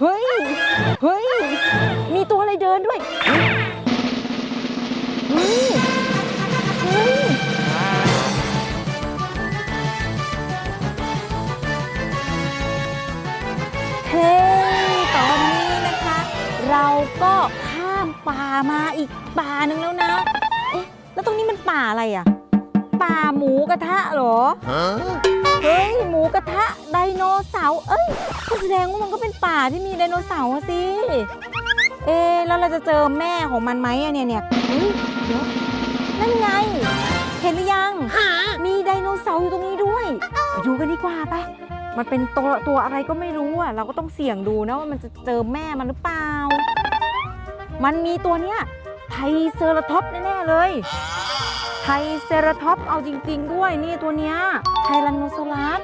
เฮ้ย เฮ้ย มีตัวอะไรเดินด้วยเฮ้ยเฮ้ยเฮ้ยตอนนี้นะคะ เราก็ข้ามป่ามาอีกป่าหนึ่งแล้วนะ เอ๊ะ แล้วตรงนี้มันป่าอะไรอะ ป่าหมูกระทะเหรอ เฮ้ยหมูกระทะไดโนเสาร์เอ้ยก็แสดงว่ามันก็เป็นป่าที่มีไดโนเสาร์อะสิเอ๊ะแล้วเราจะเจอแม่ของมันไหมอะเนี่ยเนี่ยเฮ้ยเดี๋ยวนั่นไง เห็นหรือยังมีไดโนเสาร์อยู่ตรงนี้ด้วยไปดูกันดีกว่าไปมันเป็นตัวตัวอะไรก็ไม่รู้อะเราก็ต้องเสี่ยงดูนะว่ามันจะเจอแม่มันหรือเปล่า มันมีตัวเนี้ยไทเซอร์ท็อปส์แน่ๆเลย ไทเซราท็อปเอาจริง ๆ ด้วยนี่ตัวเนี้ยไทรันโนซอรัส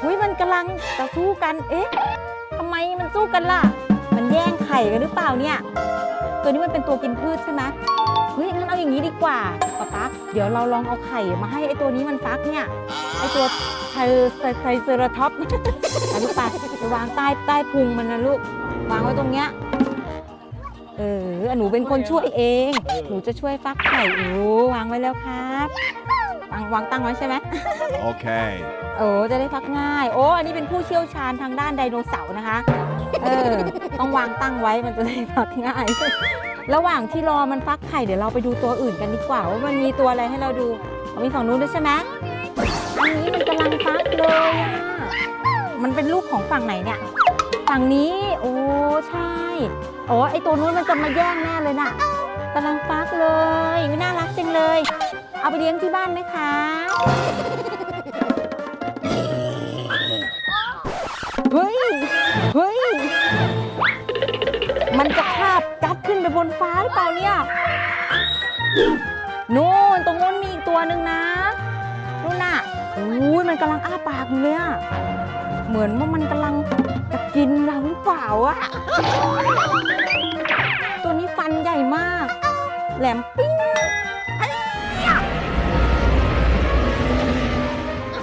หุยมันกำลังจะสู้กัน เอ๊ะทำไมมันสู้กันล่ะ มันแย่งไข่กันหรือเปล่าเนี่ย ตัวนี้มันเป็นตัวกินพืชใช่ไหมเฮ้ยงั้นเอาอย่างนี้ดีกว่าป๊าป๊าเดี๋ยวเราลองเอาไข่มาให้ไอตัวนี้มันฟักเนี่ย ไอตัวไทไทเซราท็อปอาลูกไปไปวางใต้ใต้พุงมันนะลูก วางไว้ตรงเนี้ย เออ หนูเป็นคนช่วยเอง หนูจะช่วยฟักไข่หนูวางไว้แล้วครับ วางวางตั้งไว้ใช่ไหม Okay. โอ้จะได้ฟักง่าย โอ้ อันนี้เป็นผู้เชี่ยวชาญทางด้านไดโนเสาร์นะคะ เออ ต้องวางตั้งไว้มันจะได้ฟักง่าย ระหว่างที่รอมันฟักไข่เดี๋ยวเราไปดูตัวอื่นกันดีกว่าว่ามันมีตัวอะไรให้เราดูเอามีฝั่งนู้นด้วยใช่ไหมอันนี้มันกำลังฟักเลยอะมันเป็นลูกของฝั่งไหนเนี่ย ฝั่งนี้ โอ้ ใช่ โอ้ไอตัวนู้นมันจะมาแย่งแน่เลยน่ะกำลังฟักเลยไม่น่ารักจังเลย เอาไปเลี้ยงที่บ้านไหมคะเฮ้ยเฮ้ยมันจะคาบกัดขึ้นไปบนฟ้าหรือเปล่าเนี่ยนู่นตรงนู้นมีอีกตัวหนึ่งนะนู่นน่ะอุ้ยมันกำลังอ้าปากอยู่เลยอะเหมือนว่ามันกำลัง กินเราหรือเปล่าอะตัวนี้ฟันใหญ่มาก แหลมปิ้ง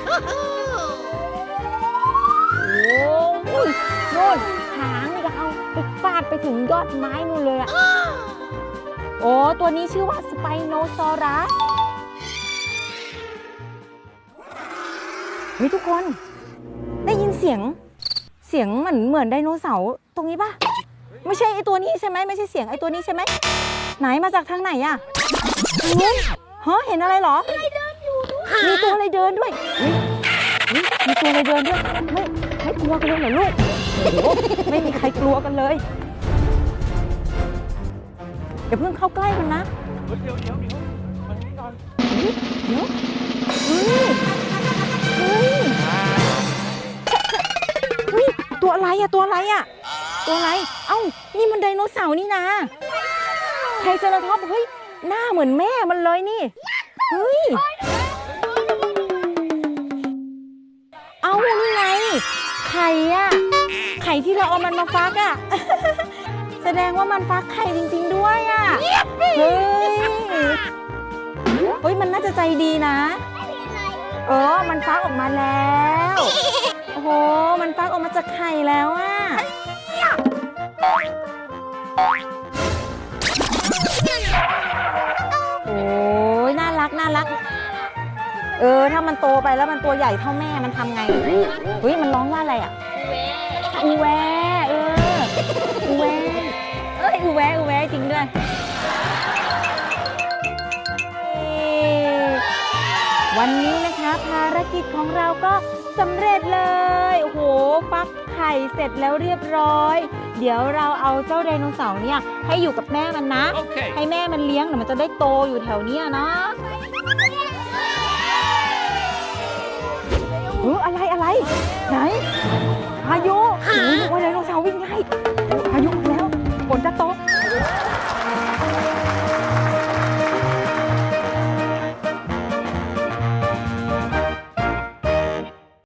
โอ้ยนู่นหางยาวไปฟาดไปถึงยอดไม้นู่นเลยอะโอ้ตัวนี้ชื่อว่าสไปโนซอรัสเฮ้ยทุกคน ได้ยินเสียง เสียงเหมือนเหมือนไดโนเสาร์ตรงนี้ปะไม่ใช่ไอตัวนี้ใช่ไหมไม่ใช่เสียงไอตัวนี้ใช่ไหมไหนมาจากทางไหนอะทางนู้นฮะเห็นอะไรเหรอมีตัวอะไรเดินด้วยเฮ้ยเฮ้ยมีตัวอะไรเดินด้วยไม่ไม่กลัวกันเลยเหรอลูกโอ้โหไม่มีใครกลัวกันเลยอย่าเพิ่งเข้าใกล้มันนะเดี๋ยวเดี๋ยวเดี๋ยวมันนี่ก่อนเฮ้ยเดี๋ยวเฮ้ยเฮ้ยเฮ้ย ตัวอะไรอะตัวอะไรอะตัวอะไร เอ้า นี่มันไดโนเสาร์นี่นะไทรเซราทอปเฮ้ย หน้าเหมือนแม่มันเลยนี่ เฮ้ย เอานี่ไง ไข่อะไข่ที่เราเอามันมาฟักอะแสดงว่ามันฟักไข่จริง ๆ ด้วยอะเฮ้ยเฮ้ย มันน่าจะใจดีนะ เออ มันฟักออกมาแล้ว โอ้โห มันฟักออกมาจากไข่แล้วอะโอ้ยน่ารักน่ารัก เออ ถ้ามันโตไปแล้วมันตัวใหญ่เท่าแม่มันทำไงเฮ้ยมันร้องว่าอะไรอะอูแวเอออูแวเอ้ยอูแวอูแวจริงด้วย วันนี้นะคะภารกิจของเราก็สำเร็จเลย โอ้โห ฟักไข่เสร็จแล้วเรียบร้อย เดี๋ยวเราเอาเจ้าไดโนเสาร์เนี่ยให้อยู่กับแม่มันนะ okay. ให้แม่มันเลี้ยงเดี๋ยวมันจะได้โตอยู่แถวนี้ยนะเอออะไรอะไร ไหนพายุโอ้ยไดโนเสาร์วิ่งไล่พายุมาแล้วฝนจะตก